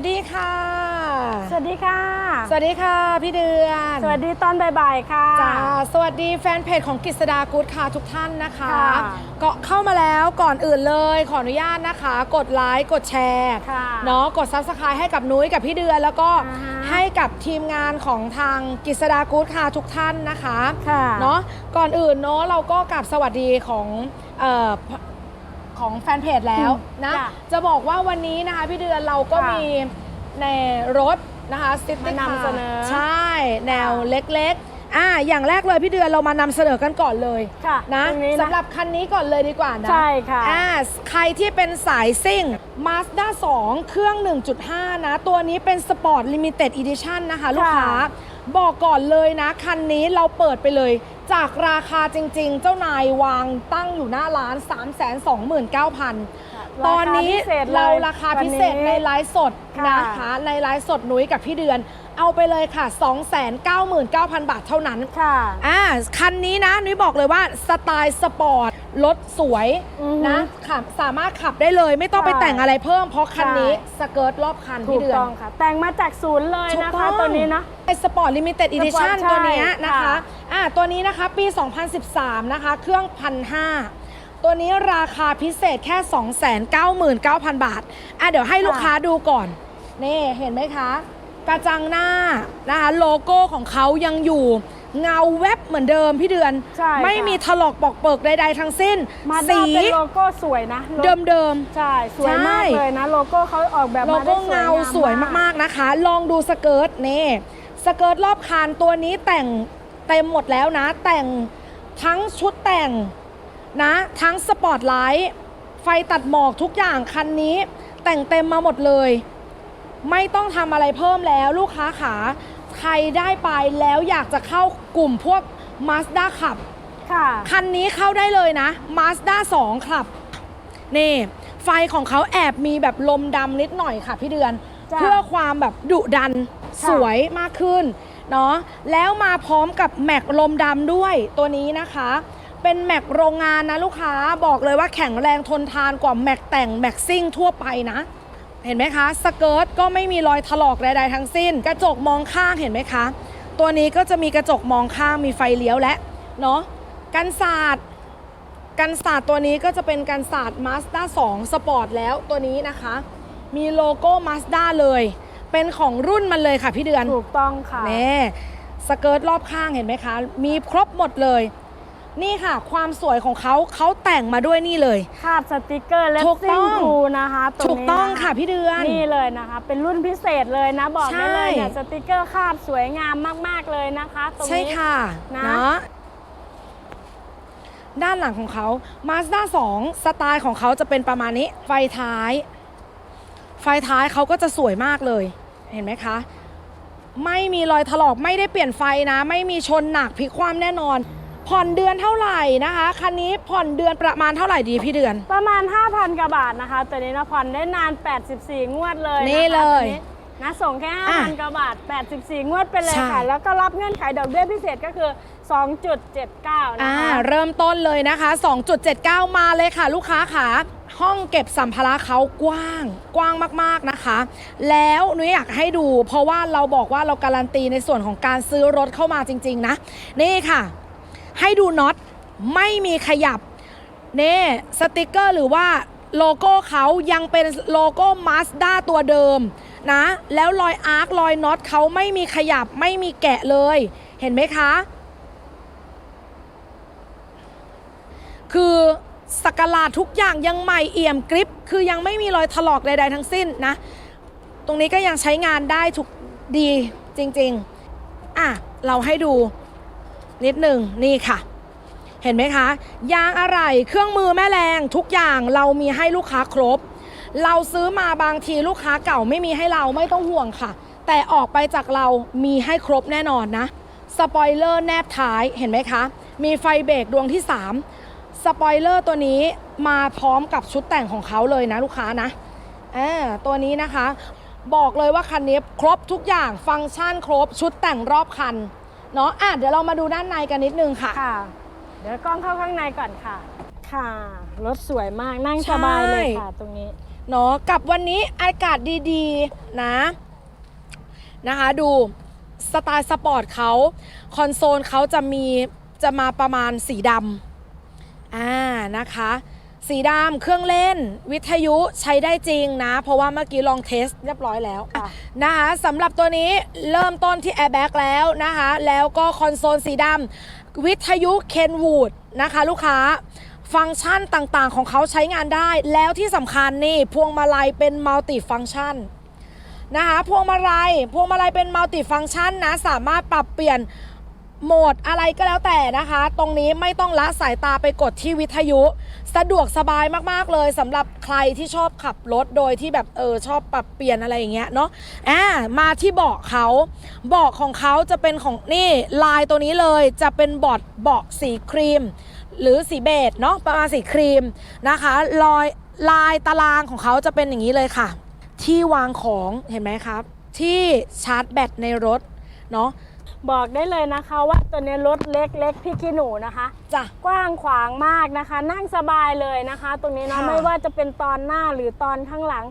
วัสดีค่ะ สวัสดีค่ะ สวัสดีค่ะพี่เดือน สวัสดีตอนบ่ายๆค่ะจ้าสวัสดีแฟนเพจของกิษดากู๊ดค่ะทุกท่านนะคะค่ะก็เข้ามาแล้วก่อนอื่นเลยขออนุญาตนะคะ กดไลค์กดแชร์ค่ะเนาะกดซับสไครต์ให้กับนุ้ยกับพี่เดือนแล้วก็อ่าฮะให้กับทีมงานของทางกิษดากู๊ดค่ะทุกท่านนะคะค่ะเนาะก่อนอื่นเนาะเราก็กลับสวัสดีของเอ่อ ของแฟนเพจแล้วนะ จ้ะจะบอกว่าวันนี้นะคะพี่เดือนเราก็ค่ะมีในรถนะคะซิตี้มานำเสนอใช่ แนวเล็กๆอ่าอย่างแรกเลยพี่เดือนเรามานำเสนอกันก่อนเลยค่ะนะตรงนี้นะ สำหรับคันนี้ก่อนเลยดีกว่านะ ใช่ค่ะ อ่าใครที่เป็นสายซิ่ง Mazda 2 เครื่อง 1.5 นะ ตัวนี้เป็น Sport Limited Edition นะคะ ลูกค้า บอกก่อนเลยนะ คันนี้เราเปิดไปเลย จากราคาจริง ๆ เจ้านายวางตั้งอยู่หน้าร้าน 329,000 ตอนนี้ราคาพิเศษเลยเราราคาพิเศษวันนี้ในไลฟ์สดค่ะนะคะ ในไลฟ์สดนุ้ยกับพี่เดือน เอาไปเลยค่ะ 299,000 บาทเท่านั้นค่ะอ่าคันนี้นะนุ้ยบอกเลยว่าสไตล์สปอร์ตรถสวยอือฮึนะขับสามารถขับได้เลย ไม่ต้องไปใช่ แต่งอะไรเพิ่มเพราะคันนี้ใช่สเกิร์ตรอบคันถูพี่กเดือน ต้องค่ะ แต่งมาจากศูนย์เลยถูกนะต้คะองตัวนี้เนาะเป็นสปอร์ตลิมิเต็ดอีดิชั่น Sport ตัวเนี้ยใช่นะคะค่ะ อ่าตัวนี้นะคะปี 2013 นะคะ เครื่องพันห้าตัวนี้ราคาพิเศษแค่ 299,000 บาท อะเดี๋ยวให้ลูกค้าดูก่อน นี่เห็นไหมคะ กระจังหน้านะคะโลโก้ของเขายังอยู่ เงาแวบเหมือนเดิมพี่เดือน ใช่ค่ะ ไม่มีถลอกปอกเปิกใดๆทั้งสิ้น มาด้าสีเป็นโลโก้สวยนะรถเดิม ใช่สวยมากใช่ เลยนะ โลโก้เขาออกแบบๆ โลมาได้โก้เงาสวยมากๆนะคะ ลองดูสเกิร์ตนี่สเกิร์ตรอบคานตัวนี้แต่งเต็มหมดแล้วนะ แต่งทั้งชุดแต่งนะ ทั้งสปอตไลท์ไฟตัดหมอกทุกอย่างคันนี้ แต่งเต็มมาหมดเลย ไม่ต้องทำอะไรเพิ่มแล้วลูกค้าขาใครได้ไปแล้วอยากจะเข้ากลุ่มพวก Mazda ขับ ค่ะ คันนี้เข้าได้เลยนะ Mazda 2ครับ นี่ ไฟของเขาแอบมีแบบลมดำนิดหน่อยค่ะพี่เดือน จ้ะเพื่อความแบบดุดันค่ะ สวยมากขึ้นเนาะแล้วมาพร้อมกับแม็กลมดำด้วยตัวนี้นะคะ เป็นแม็กโรงงานนะลูกค้าบอกเลยว่าแข็งแรงทนทานกว่าแม็กแต่งแม็กซิ่งทั่วไปนะ เห็นไหมคะ สเกิร์ตก็ไม่มีรอยถลอกใดๆทั้งสิ้น กระจกมองข้างเห็นไหมคะ ตัวนี้ก็จะมีกระจกมองข้างมีไฟเลี้ยวและเนาะกันศาสตร์กันศาสตร์ตัวนี้ก็จะเป็นกันศาสตร์ Mazda 2 Sport แล้วตัวนี้นะคะ มีโลโก้ Mazda เลย เป็นของรุ่นมันเลยค่ะพี่เดือนถูกต้องค่ะแน่สเกิร์ตรอบข้างเห็นไหมคะ มีครบหมดเลย นี่ค่ะ ความสวยของเขาเขาแต่งมาด้วยนี่เลย คาดสติกเกอร์เลสถูกต้ซิ่องงทูนะคะตรงนี้ถูกต้องนค่ะพี่เดือน นี่เลยนะคะ เป็นรุ่นพิเศษเลยนะบอกได้เลยเนี่ยใช่ สติกเกอร์คาดสวยงามมากๆเลยนะคะตรงนี้ใช่ค่ะนะ เนาะด้านหลังของเขา Mazda 2 สไตล์ของเขาจะเป็นประมาณนี้ ไฟท้าย ไฟท้ายเขาก็จะสวยมากเลย เห็นไหมคะ ไม่มีรอยถลอกไม่ได้เปลี่ยนไฟนะ ไม่มีชนหนักพลิกคว่ำแน่นอน ผ่อนเดือนเท่าไหร่นะคะ คันนี้ผ่อนเดือนประมาณเท่าไหร่ดีพี่เดือน ประมาณ 5,000กว่าบาทนะคะ ตัวนี้นะผ่อนได้นาน 84 งวดเลยะคะนี่เลย ตัวนี้นะส่งแค่อะ5,000กว่าบาท 84 งวดไปเลยใช่ ค่ะ แล้วก็รับเงื่อนไขดอกเบี้ยพิเศษก็คือ 2.79 นะอ่าคะเริ่มต้นเลยนะคะ 2.79 มาเลยค่ะ ลูกค้าค่ะ ห้องเก็บสัมภาระเขากว้าง กว้างมากๆนะคะ แล้วหนูอยากให้ดู เพราะว่าเราบอกว่าเราการันตีในส่วนของการซื้อรถเข้ามาจริง ๆ นะ นี่ค่ะ ให้ดูน็อตไม่มีขยับเน่สติกเกอร์หรือว่าโลโก้เขายังเป็นโลโก้ Mazda ตัวเดิมนะ แล้วรอยอาร์ครอยน็อตเขาไม่มีขยับไม่มีแกะเลย เห็นไหมคะ คือสกลาทุกอย่างยังใหม่เอี่ยมกริป คือยังไม่มีรอยถลอกใดๆทั้งสิ้นนะ ตรงนี้ก็ยังใช้งานได้ถูกดีจริง ๆ อะ เราให้ดู นิดหนึ่งนี่ค่ะ เห็นไหมคะ ยางอะไหล่เครื่องมือแม่แรงทุกอย่างเรามีให้ลูกค้าครบ เราซื้อมาบางทีลูกค้าเก่าไม่มีให้เราไม่ต้องห่วงค่ะ แต่ออกไปจากเรามีให้ครบแน่นอนนะสปอยเลอร์แนบท้ายเห็นไหมคะ มีไฟเบรกดวงที่ 3 สปอยเลอร์ตัวนี้มาพร้อมกับชุดแต่งของเขาเลยนะลูกค้านะอ่าตัวนี้นะคะ บอกเลยว่าคันนี้ครบทุกอย่างฟังก์ชันครบชุดแต่งรอบคัน เนาะอะเดี๋ยวเรามาดูด้านในกันนิดนึงค่ะ ค่ะ เดี๋ยวกล้องเข้าข้างในก่อนค่ะ ค่ะ รถสวยมากนั่งใช่สบายเลยค่ะ ตรงนี้ เนาะกับวันนี้อากาศดีๆ นะ นะคะ ดูสไตล์สปอร์ตเขาคอนโซลเขาจะมีจะมาประมาณสีดำอ่านะคะ สีดำเครื่องเล่น วิทยุใช้ได้จริงนะ เพราะว่าเมื่อกี้ลองเทสเรียบร้อยแล้วค่ะ นะคะสำหรับตัวนี้เริ่มต้นที่ Airbag แล้วนะคะ แล้วก็คอนโซลสีดำวิทยุเคนวูดนะคะลูกค้า ฟังก์ชันต่างๆของเขาใช้งานได้ แล้วที่สำคัญนี่พวงมาลัยเป็นมัลติฟัง c t ชันนะคะพวงมาลัยพวงมาลัยเป็นมัลติฟัง c t ชันนะ สามารถปรับเปลี่ยน โหมดอะไรก็แล้วแต่นะคะ ตรงนี้ไม่ต้องละสายตาไปกดที่วิทยุ สะดวกสบายมากๆเลยสำหรับใครที่ชอบขับรถโดยที่แบบเออชอบปรับเปลี่ยนอะไรอย่างเงี้ยเนาะอ่ามาที่เบาะเขาเบาะของเขาจะเป็นของนี่ลายตัวนี้เลยจะเป็นบอดเบาะสีครีม หรือสีเบจเนาะประมาณสีครีมนะคะรอยลายตารางของเขาจะเป็นอย่างนี้เลยค่ะ ที่วางของเห็นไหมครับ ที่ชาร์จแบตในรถเนาะ บอกได้เลยนะคะว่าตัวนี้รถเล็กเล็กพี่ขี้หนูนะคะ จ้ะ กว้างขวางมากนะคะ นั่งสบายเลยนะคะ ตรงนี้เนาะค่ะ ไม่ว่าจะเป็นตอนหน้าหรือตอนข้างหลัง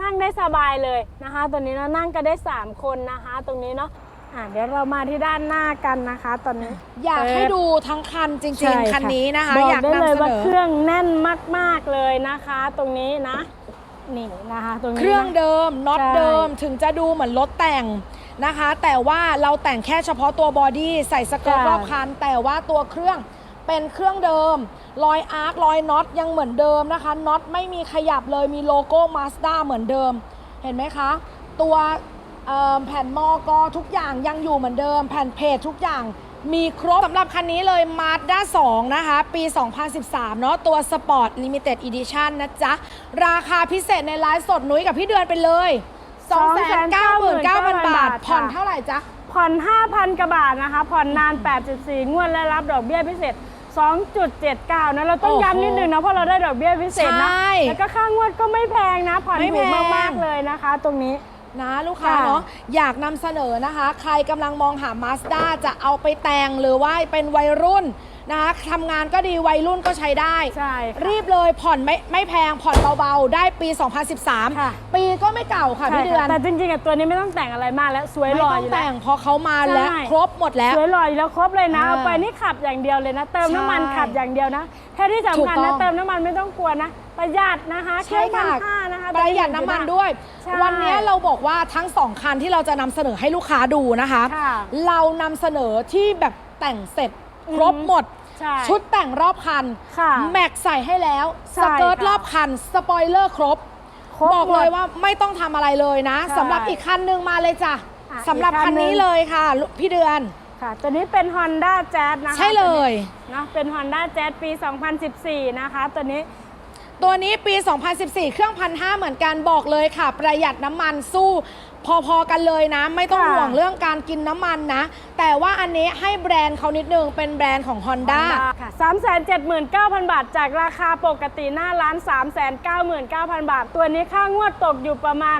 นั่งได้สบายเลยนะคะ ตัวนี้เนาะนั่งก็ได้ 3 คนนะคะ ตรงนี้เนาะอะเดี๋ยวเรามาที่ด้านหน้ากันนะคะ ตอนนี้ อยากให้เปิดดูทั้งคันจริใช่งๆคันนี้นะคะ บอกอยากได้เลยนำเสว่านอ เครื่องแน่นมากๆเลยนะคะ ตรงนี้นะนี่นะคะ ตรงนี้เครื่องนะเดิมน็อตใช่เดิมถึงจะดูเหมือนรถแต่ง นะคะ แต่ว่าเราแต่งแค่เฉพาะตัวบอดี้ใส่สเกิร์ตใช่รอบคัน แต่ว่าตัวเครื่องเป็นเครื่องเดิม รอยอาร์ครอยน็อตยังเหมือนเดิมนะคะน็อตไม่มีขยับเลยมีโลโก้มาสด้าเหมือนเดิม เห็นไหมคะ ตัวเอ่อแผ่นมอกอทุกอย่างยังอยู่เหมือนเดิม แผ่นเพจทุกอย่างมีครบสำหรับคันนี้เลย Mazda 2 นะคะ ปี 2013 เนาะตัว Sport Limited Edition นะจ๊ะ ราคาพิเศษในไลฟ์สดนุ้ยกับพี่เดือนไปเลย 299,000 บาท ผ่อนเท่าไหร่จ๊ะ ผ่อน 5,000กว่าบาทนะคะ ผ่อนนาน 84 งวดและรับดอกเบี้ยพิเศษ 2.79 นะ เราต้องโอ้โหย้ำนิดนึงนะเพราะเราได้ดอกเบี้ยพิเศษนะ ใช่แล้วก็ค่างวดก็ไม่แพงนะ ผ่อนไม่ถูกแพง มากๆเลยนะคะ ตรงนี้ นะลูกค้าค่ะเนาะอยากนำเสนอนะคะ ใครกำลังมองหา Mazda จะเอาไปแต่งหรือว่าเป็นวัยรุ่น นะคะทำงานก็ดีวัยรุ่นก็ใช้ได้ ใช่ค่ะรีบเลยผ่อนไม่ไม่แพงผ่อนเบาๆ ได้ปี ค่ะ 2013 ปีก็ไม่เก่าค่ะพี่เดือนแต่จริงๆอะตัวนี้ไม่ต้องแต่งอะไรมากแล้วสวยไม่หล่อต้อองยู่แล้ว แต่งเพราะเขามาแล้วใช่ ครบหมดแล้ว สวยหล่ออยู่แล้วครบเลยนะอ่าเอาไปนี่ขับอย่างเดียวเลยนะ เติมน้ำมันใช่ขับอย่างเดียวนะแค่ที่สำคัญถูกต้นะอง เติมน้ำมันไม่ต้องกลัวนะ ประหยัดนะคะใช่ค่ะเครื่องพันห้านะคะประหยัดน้ำมันด้วย ใช่ วันนี้เราบอกว่าทั้งสองคันที่เราจะนำเสนอให้ลูกค้าดูนะคะ ค่ะเรานำเสนอที่แบบแต่งเสร็จครบอือฮึหมด ใช่ ชุดแต่งรอบคัน ค่ะแม็กใส่ให้แล้ว ใช่สเกิร์ตค่ะรอบคัน สปอยเลอร์ครบ ครบบอกหมดเลยว่าไม่ต้องทำอะไรเลยนะใช่สำหรับอีกคันหนึ่งมาเลยจ้ะอะสำหรับอีกคัคันนหนึ่ง นี้เลยค่ะลูกพี่เดือน ค่ะ ตัวนี้เป็น Honda Jazz นะคะใช่เลย ตัวนี้นะเป็น Honda Jazz ปี 2014 นะคะ ตัวนี้ ตัวนี้ปี 2014 เครื่องพันห้าเหมือนกันบอกเลยค่ะ ประหยัดน้ำมันสู้พอๆกันเลยนะ ไม่ต้องค่ะห่วงเรื่องการกินน้ำมันนะ แต่ว่าอันนี้ให้แบรนด์เขานิดนึง เป็นแบรนด์ของ Honda ค่ะ379,000 บาท จากราคาปกติหน้าร้าน 399,000 บาท ตัวนี้ค่างวดตกอยู่ประมาณ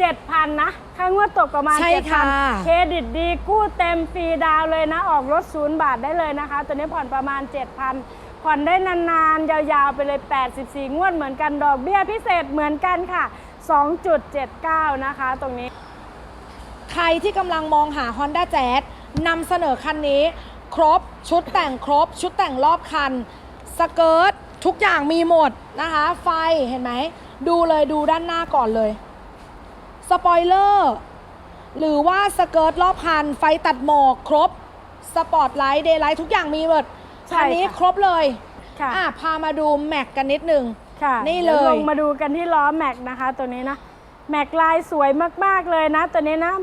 7,000 นะ ค่างวดตกประมาณ ใช่ค่ะ7,000 เครดิตดีกู้เต็มฟรีดาวน์เลยนะ ออกรถศูนย์บาทได้เลยนะคะ ตัวนี้ผ่อนประมาณ 7,000 ผ่อนได้นานๆ ยาวๆ ไปเลย 84 งวดเหมือนกันดอกเบี้ยพิเศษเหมือนกันค่ะ 2.79 นะคะ ตรงนี้ ใครที่กำลังมองหา Honda Jazz นำเสนอคันนี้ ครบชุดแต่งครบ ชุดแต่งรอบคัน สเกิร์ตทุกอย่างมีหมดนะคะ ไฟเห็นไหม ดูเลยดูด้านหน้าก่อนเลย สปอยเลอร์ หรือว่าสเกิร์ตรอบคัน ไฟตัดหมอกครบ สปอร์ตไลท์เดย์ไลท์ทุกอย่างมีหมด ใช่คันนี้ค่ะครบเลยค่ะ อะพามาดูแม็กกันนิดนึง ค่ะนี่เลย ดี๋วลงมาดูกันที่ล้อแม็กนะคะ ตัวนี้นะแม็กลายสวยมากๆเลยนะ ตัวนี้นะ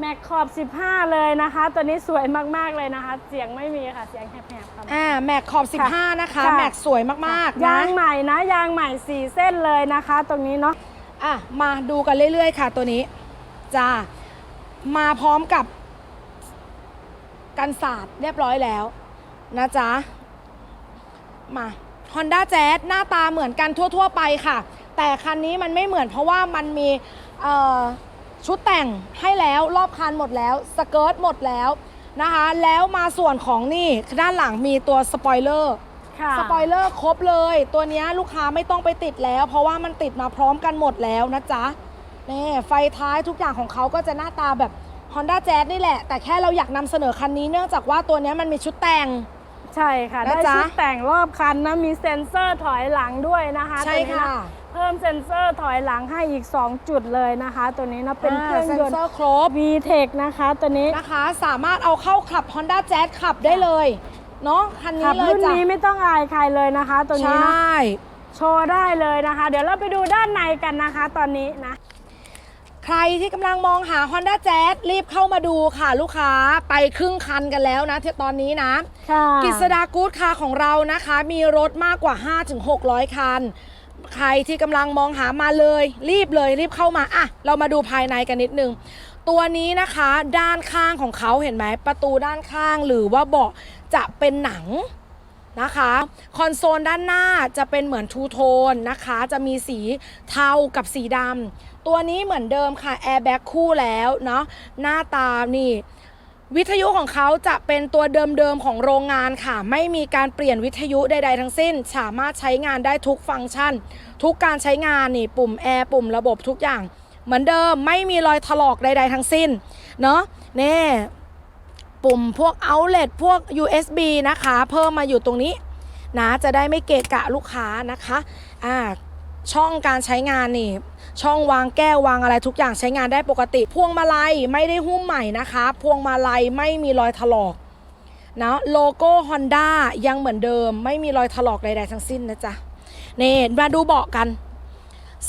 แม็กขอบ 15 เลยนะคะ ตัวนี้สวยมากๆเลยนะคะ เสียงไม่มีค่ะเสียงแหบๆครับอ่าแม็กขอบ ค่ะ15 นะคะ ค่ะ แม็กสวยมากๆนะยางใหม่นะยางใหม่4เส้นเลยนะคะ ตรงนี้เนาะ อะมาดูกันเรื่อยๆ ค่ะตัวนี้จ้ามาพร้อมกับกันศาสตร์เรียบร้อยแล้ว นะจ๊ะ มา Honda Jazz หน้าตาเหมือนกันทั่ว ๆ ไปค่ะ แต่คันนี้มันไม่เหมือนเพราะว่ามันมีเอ่อชุดแต่งให้แล้วรอบคันหมดแล้ว สเกิร์ตหมดแล้วนะคะ แล้วมาส่วนของนี่ด้านหลังมีตัวสปอยเลอร์ค่ะสปอยเลอร์ครบเลย ตัวเนี้ยลูกค้าไม่ต้องไปติดแล้ว เพราะว่ามันติดมาพร้อมกันหมดแล้วนะจ๊ะนี่ไฟท้ายทุกอย่างของเขาก็จะหน้าตาแบบ Honda Jazz นี่แหละ แต่แค่เราอยากนำเสนอคันนี้เนื่องจากว่าตัวเนี้ยมันมีชุดแต่ง ใช่ค่ะ นะได้จ๊ะชุดแต่งรอบคันนะ มีเซ็นเซอร์ถอยหลังด้วยนะคะใช่ตัวนี้นค่ะ เพิ่มเซ็นเซอร์ถอยหลังให้อีก 2 จุดเลยนะคะ ตัวนี้นะเป็นเครื่องเซ็นยนเซอต์ร์ครบ VTEC นะคะ ตัวนี้นะคะ สามารถเอาเข้าขับ Honda Jazz ขับได้เลย เนาะคันขันี้บเลยรุ่นจ้ะนี้ไม่ต้องอายใครเลยนะคะ ตัวใชนี้นะ่ โชว์ได้เลยนะคะ เดี๋ยวเราไปดูด้านในกันนะคะ ตอนนี้นะ ใครที่กำลังมองหา Honda Jazz รีบเข้ามาดูค่ะลูกค้าไปครึ่งคันกันแล้วนะที่ตอนนี้นะ ค่ะ กิษดากู๊ดคาร์ของเรานะคะ มีรถมากกว่า 5-600 คัน ใครที่กำลังมองหามาเลย รีบเลยรีบเข้ามาอะเรามาดูภายในกันนิดนึง ตัวนี้นะคะด้านข้างของเขาเห็นไหมประตูด้านข้างหรือว่าเบาะจะเป็นหนัง นะคะ คอนโซลด้านหน้าจะเป็นเหมือนทูโทนนะคะ จะมีสีเทากับสีดำตัวนี้เหมือนเดิมค่ะแอร์แบ็กคู่แล้วเนาะหน้าตานี่วิทยุของเขาจะเป็นตัวเดิมๆของโรงงานค่ะ ไม่มีการเปลี่ยนวิทยุใดๆทั้งสิ้น สามารถใช้งานได้ทุกฟังก์ชัน ทุกการใช้งานนี่ปุ่มแอร์ปุ่มระบบทุกอย่าง เหมือนเดิมไม่มีรอยถลอกใดๆทั้งสิ้น เนาะเน่ ปุ่มพวก outlet พวก USB นะคะ เพิ่มมาอยู่ตรงนี้นะจะได้ไม่เกะกะลูกค้านะคะอ่าช่องการใช้งานนี่ ช่องวางแก้ววางอะไรทุกอย่างใช้งานได้ปกติ พวงมาลัยไม่ได้หุ้มใหม่นะคะ พวงมาลัยไม่มีรอยถลอกนะโลโก้ Honda ยังเหมือนเดิม ไม่มีรอยถลอกใดๆทั้งสิ้นนะจ๊ะนี่มาดูเบาะกัน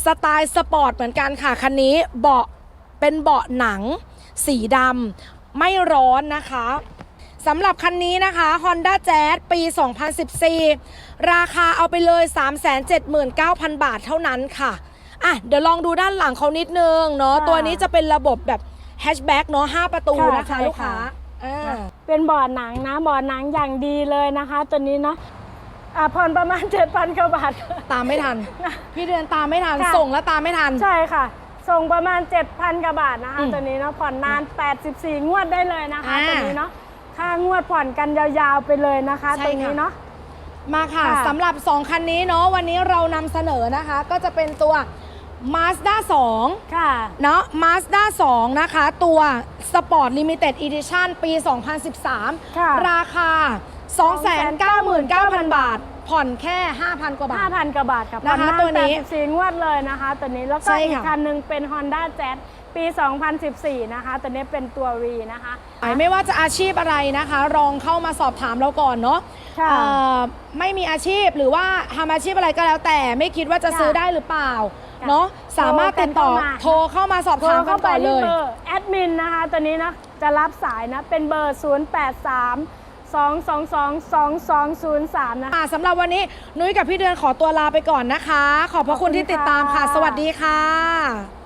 สไตล์สปอร์ตเหมือนกันค่ะ คันนี้เบาะเป็นเบาะหนัง สีดำ ไม่ร้อนนะคะสำหรับคันนี้นะคะ Honda Jazz ปี 2014 ราคาเอาไปเลย 379,000 บาทเท่านั้นค่ะ อะ เดี๋ยวลองดูด้านหลังเขานิดนึงเนาะค่ะตัวนี้จะเป็นระบบแบบแฮชแบ็กเนาะ 5 ประตูค่ะนะคะใช่ลูกค้าค่ะอ่าเป็นบ่อหนังนะบ่อหนังอย่างดีเลยนะคะ ตัวนี้เนาะอ่าผ่อนประมาณ 7,000กว่าบาท ตามไม่ทัน พี่เดือนตามไม่ทันค่ะส่งแล้วตามไม่ทัน ใช่ค่ะ ส่งประมาณ 7,000กว่าบาทนะคะอืมตัวนี้เนาะผ่อนนาน 84 งวดได้เลยนะคะ อ่า ตัวนี้เนาะค่างวดผ่อนกันยาวๆไปเลยนะคะ ใช่ตัวนี้ค่ะเนาะ มาค่ะค่ะ สำหรับ 2 คันนี้เนาะวันนี้เรานำเสนอนะคะ ก็จะเป็นตัว Mazda 2ค่ะ เนาะ Mazda 2 นะคะ ตัว Sport Limited Edition ปี 2013 ค่ะราคา 299,000 บาท ผ่อนแค่ 5,000 กว่าบาท 5,000กว่าบาทค่ะผ่อนนะคะนานตัวนี้84งวดเลยนะคะ ตัวนี้แล้วก็ใช่อีกค่ะคันหนึ่งเป็น Honda Jazz ปี 2014 นะคะ ตัวนี้เป็นตัว V นะคะ ไม่ว่าจะอาชีพอะไรนะคะลองเข้ามาสอบถามเราก่อนเนาะค่ะ เอ่อไม่มีอาชีพหรือว่าทำอาชีพอะไรก็แล้วแต่ไม่คิดว่าจะค่ะซื้อได้หรือเปล่าค่ะเนาะสามารถติดต่อโทรกันเข้ามาโทรเข้ามาสอบโทรถามกัเข้านไปก่อนเลที่ย เบอร์แอดมินนะคะ ตัวนี้นะจะรับสายนะ เป็นเบอร์ 083 222 2203 นะคะ ค่ะสำหรับวันนี้นุ้ยกับพี่เดือนขอตัวลาไปก่อนนะคะ ขอบพระคุณที่ติดตามค่ะขอบคุณค่ะสวัสดีค่ะ